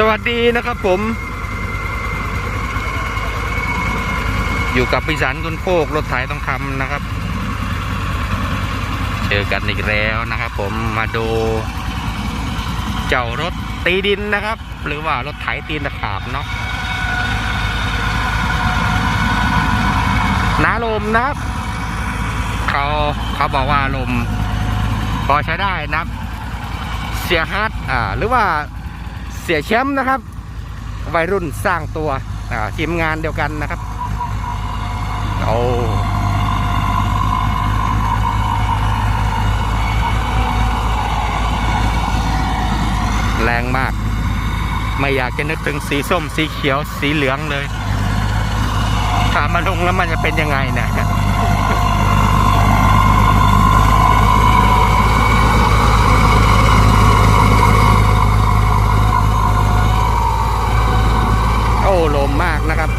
สวัสดีนะครับผม อยู่กับพิสันคุณโคกรถไถต้องคำนะครับ เจอกันอีกแล้วนะครับ ผมมาดู เจ้ารถตีดินนะครับ หรือว่ารถไถตีนตะขาบเนาะน้าลมนะครับเขาเขาบอกว่าลมพอใช้ได้นะครับ เสียฮัทอ่า หรือว่า สียแชมป์นะครับ วัยรุ่นสร้างตัวทีมงานเดียวกันนะครับโอ้แรงมาก ไม่อยากจะนึกถึงสีส้มสีเขียวสีเหลืองเลย ถามมาลงแล้วมันจะเป็นยังไงเนะ โอ้ลมมากนะครับ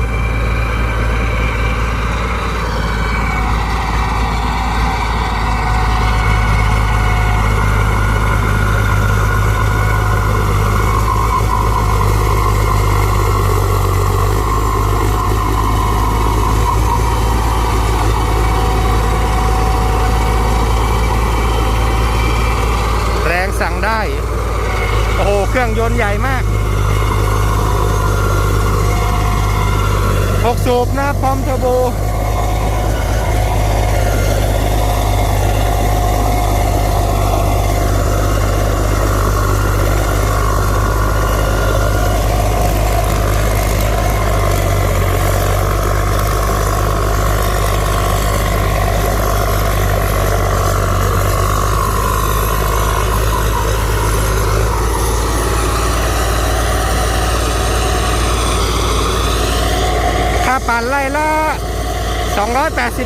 แรงสั่งได้ โอ้โห เค รื่องยนต์ใหญ่มาก6สูบนะพร้อมเทอร์โบาปั่นไล่ละ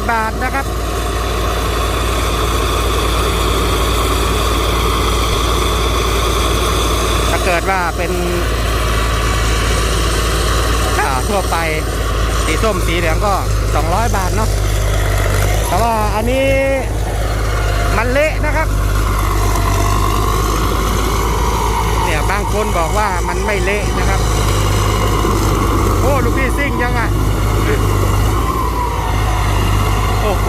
280 บาทนะครับถ้าเกิดว่าเป็นทั่วไปสีส้มสีเหลืองก็ 200 บาทเนาะแต่ว่าอันนี้มันเละนะครับเนี่ยบางคนบอกว่ามันไม่เละนะครับ โอ้ ลูกพี่ซิ่งยังไงโอ้โห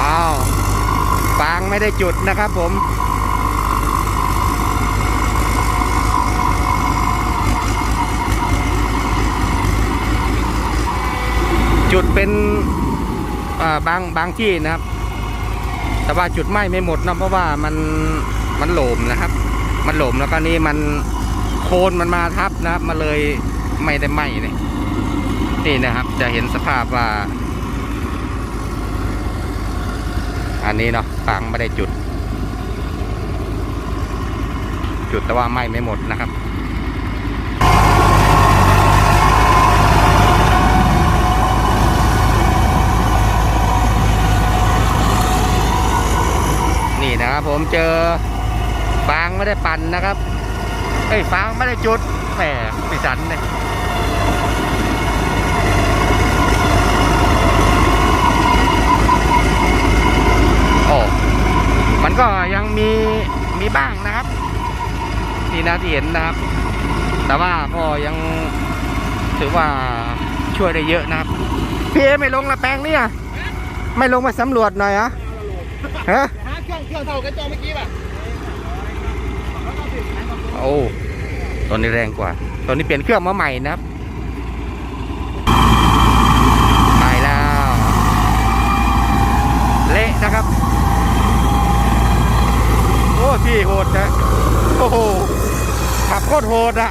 อ้าวฟาง ไม่ได้จุดนะครับผมจุดเป็นบางบางที่นะครับ แต่ว่าจุดไหม้ไม่หมดนะเพราะว่ามันมันโหลมนะครับ มันโหลมแล้วก็นี่มันโคนมันมาทับนะครับมาเลยไม่ได้ไหม้เลยนี่นะครับ จะเห็นสภาพว่า อันนี้เนาะฟางไม่ได้จุด จุดแต่ว่าไหม้ไม่หมดนะครับนี่นะครับผมเจอฟางไม่ได้ปั่นนะครับ เอ้ยฟางไม่ได้จุดแหมพิสันเลย โอ้มันก็ยังมีมีบ้างนะครับที่นะที่เห็นนะครับ แต่ว่าก็ยังถือว่าช่วยได้เยอะนะครับ พี่เอไม่ลงละแปลงเนี่ยไม่ลงมาสำรวจหน่อยเหรอฮะหาเครื่องเครื่องเท่ากันจอเมื่อกี้ป่ะโอ้ตัวนี้แรงกว่าตัวนี้เปลี่ยนเครื่องมาใหม่นะครับไปแล้ว เละนะครับโอ้ พี่โหดนะโอ้โหขับโคตรโหดอะ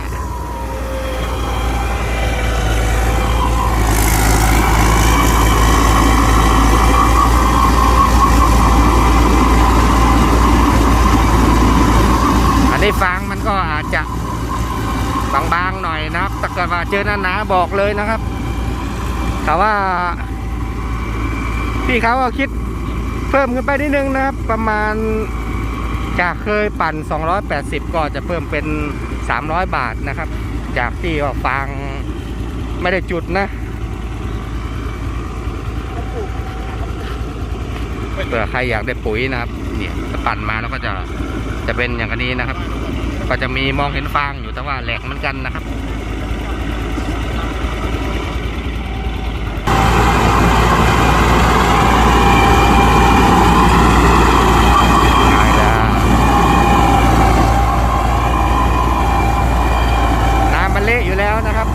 อันนี้ฟางมันก็อาจจะบางๆหน่อยนะครับถ้าเกิดว่าเจอหนาๆบอกเลยนะครับ แต่ว่า พี่เขาคิดเพิ่มขึ้นไปนิดนึงนะครับ ประมาณ จากเคยปั่น 280 ก็จะเพิ่มเป็น 300 บาทนะครับ จากที่ว่าฟางไม่ได้จุดนะเผื่อใครอยากได้ปุ๋ยนะครับเนี่ยปั่นมาแล้วก็จะจะเป็นอย่างนี้นะครับ ก็จะมีมองเห็นฟางอยู่แต่ว่าแหลกเหมือนกันนะครับ ได้แล้วน้ำมันเละอยู่แล้วนะครับ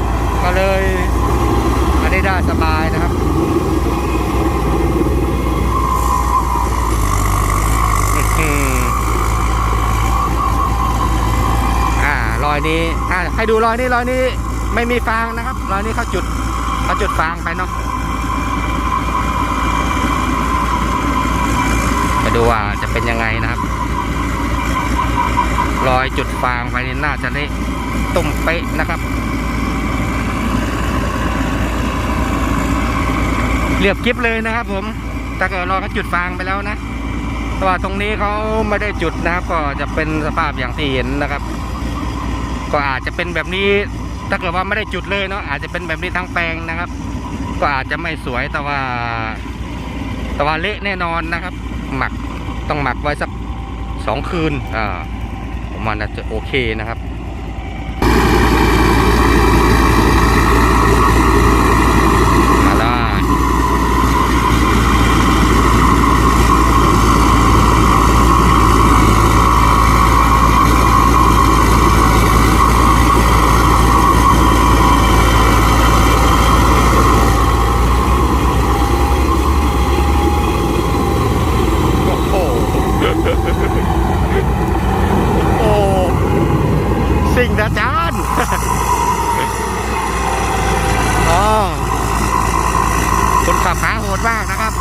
ก็เลยอันนี้ได้สบายนะครับ อืมอ่ารอยนี้อ่า ให้ดูรอยนี้รอยนี้ไม่มีฟางนะครับรอยนี้เขาจุดเขาจุดฟางไปเนาะไปดูว่าจะเป็นยังไงนะครับ รอยจุดฟางไปนี่น่าจะได้ตุ่มเป๊ะนะครับ เรียบกิฟเลยนะครับผมถ้าเกิดรอยเขาจุดฟางไปแล้วนะแต่ว่าตรงนี้เขาไม่ได้จุดนะครับ ก็จะเป็นสภาพอย่างที่เห็นนะครับ ก็อาจจะเป็นแบบนี้ถ้าเกิดว่าไม่ได้จุดเลยเนาะอาจจะเป็นแบบนี้ทั้งแปลงนะครับ ก็อาจจะไม่สวยแต่ว่าแต่ว่าเละแน่นอนนะครับ หมักต้องหมักไว้สักสองคืนอ่าผมว่าน่าจะโอเคนะครับ มาได้ โอ้โห โอ้ สิ่งอาจารย์ อ๋อคนขับขาโหดมากนะครับ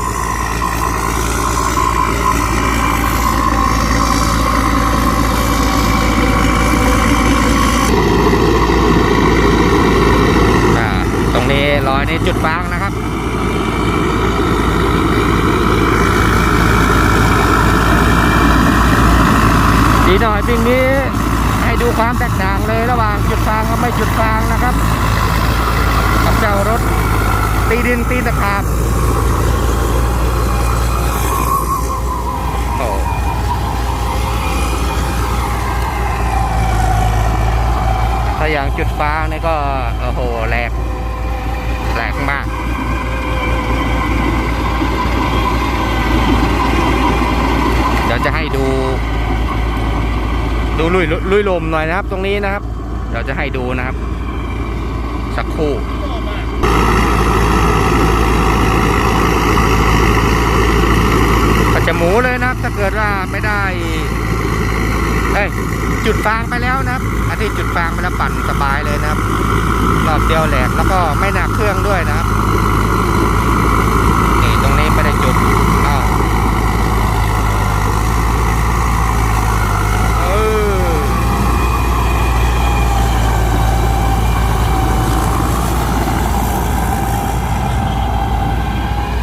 อ่า ต รงนี้รอยนี้จุดฟางนะครับดีหน่อยปิ้งนี้ให้ดูความแตกต่างเลยระหว่างจุดฟางกับไม่จุดฟางนะครับกับเจ้ารถตีดินตีตะขาบโอ้ถ้าอย่างจุดฟางนี่ก็โอ้โหแหลก แหลกมากเดี๋ยวจะให้ดู ดูลุยลุยลมหน่อยนะครับ ตรงนี้นะครับ เดี๋ยวจะให้ดูนะครับ สักครู่อาจจะหมูเลยนะครับ ถ้าเกิดว่าไม่ได้ เอ้ย จุดฟางไปแล้วนะครับ อันที่จุดฟางไปแล้วปั่นสบายเลยนะครับรอบเดียวแหลกแล้วก็ไม่หนักเครื่องด้วยนะครับนี่ตรงนี้ไม่ได้จุดอ้าวเออ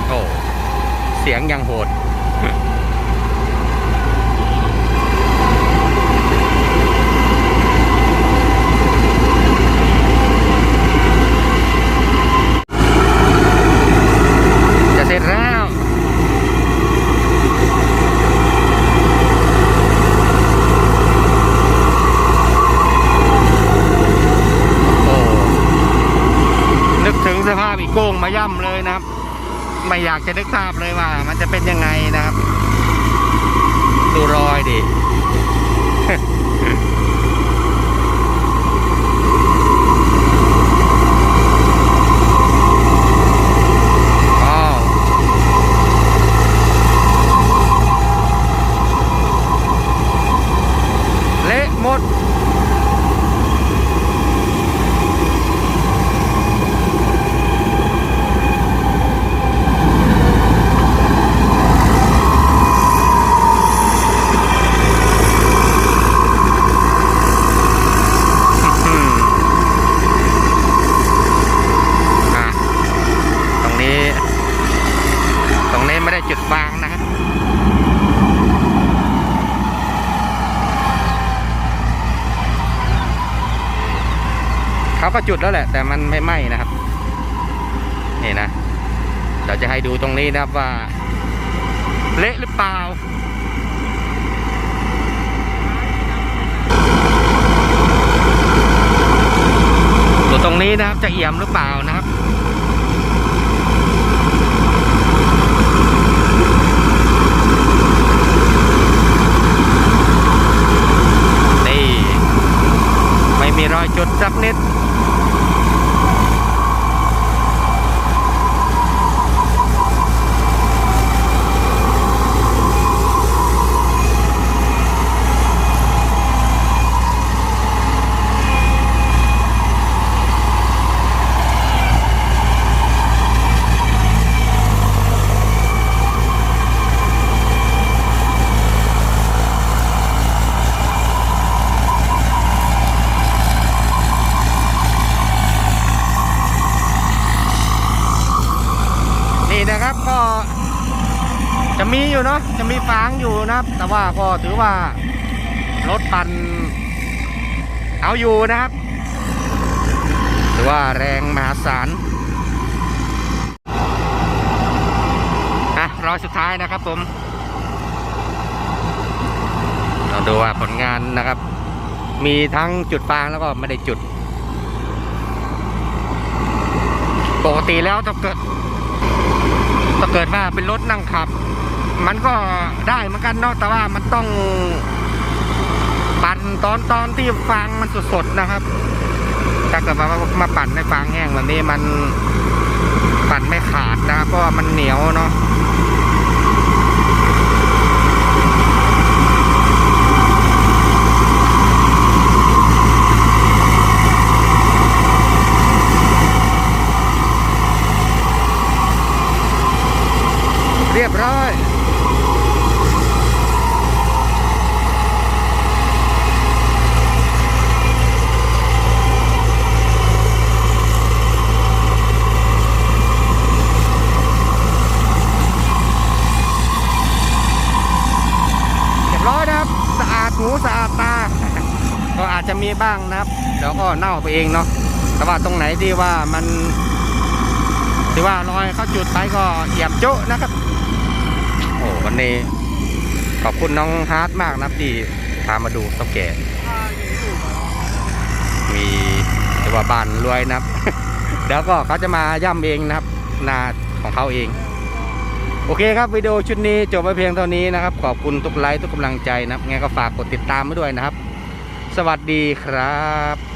โอ้เสียงยังโหด จะเสร็จแล้ว โอ้ นึกถึงสภาพอีโก้ง มาย่ำเลยนะครับ ไม่อยากจะนึกภาพเลยว่า มันจะเป็นยังไงนะครับ ดูรอยดิ อ้าวเละหมด อืมอะตรงนี้ ตรงนี้ไม่ได้จุดฟางนะครับ เขา ก็จุดแล้วแหละ แต่มันไม่ไหม้นะครับ นี่นะเราจะให้ดูตรงนี้นะครับว่า เละหรือเปล่าตัวตรงนี้นะครับจะเอี่ยมหรือเปล่านะครับนี่ไม่มีรอยจุดสักนิด มีอยู่เนาะจะมีฟางอยู่นะครับ แต่ว่าก็ถือว่ารถปั่นเอาอยู่นะครับถือว่าแรงมหาศาลอะรอยสุดท้ายนะครับผมเราดูว่าผลงานนะครับ มีทั้งจุดฟางแล้วก็ไม่ได้จุด ปกติแล้วถ้าเกิดถ้าเกิดว่าเป็นรถนั่งขับ มันก็ได้เหมือนกันเนาะแต่ว่ามันต้องปั่นตอนตอนที่ฟางมันสดๆนะครับถ้าเกิดว่ามาปั่นในฟางแห้งแบบนี้มันปั่นไม่ขาดนะครับเพราะว่ามันเหนียวเนาะเรียบร้อย เรียบร้อยนะครับ สะอาดหูสะอาดตา ก็อาจจะมี บ้างนะครับเดี๋ยวก็เน่าไปเองเนาะแต่ว่าตรงไหนที่ว่ามันที่ว่ารอยเขาจุดไปก็เอี่ยมโจ๊ะนะครับ โอ้วันนี้ขอบคุณน้องฮาร์ดมากนะครับที่พามาดูเท่าแก่มีเรียกว่าบ้านรวยนะครับเดี๋ยวก็เขาจะมาย่ำเองนะครับนาของเขาเองโอเคครับวิดีโอชุดนี้จบไปเพียงเท่านี้นะครับ ขอบคุณทุกไลค์ทุกกำลังใจนะครับไงก็ฝากกดติดตามมาด้วยนะครับ สวัสดีครับ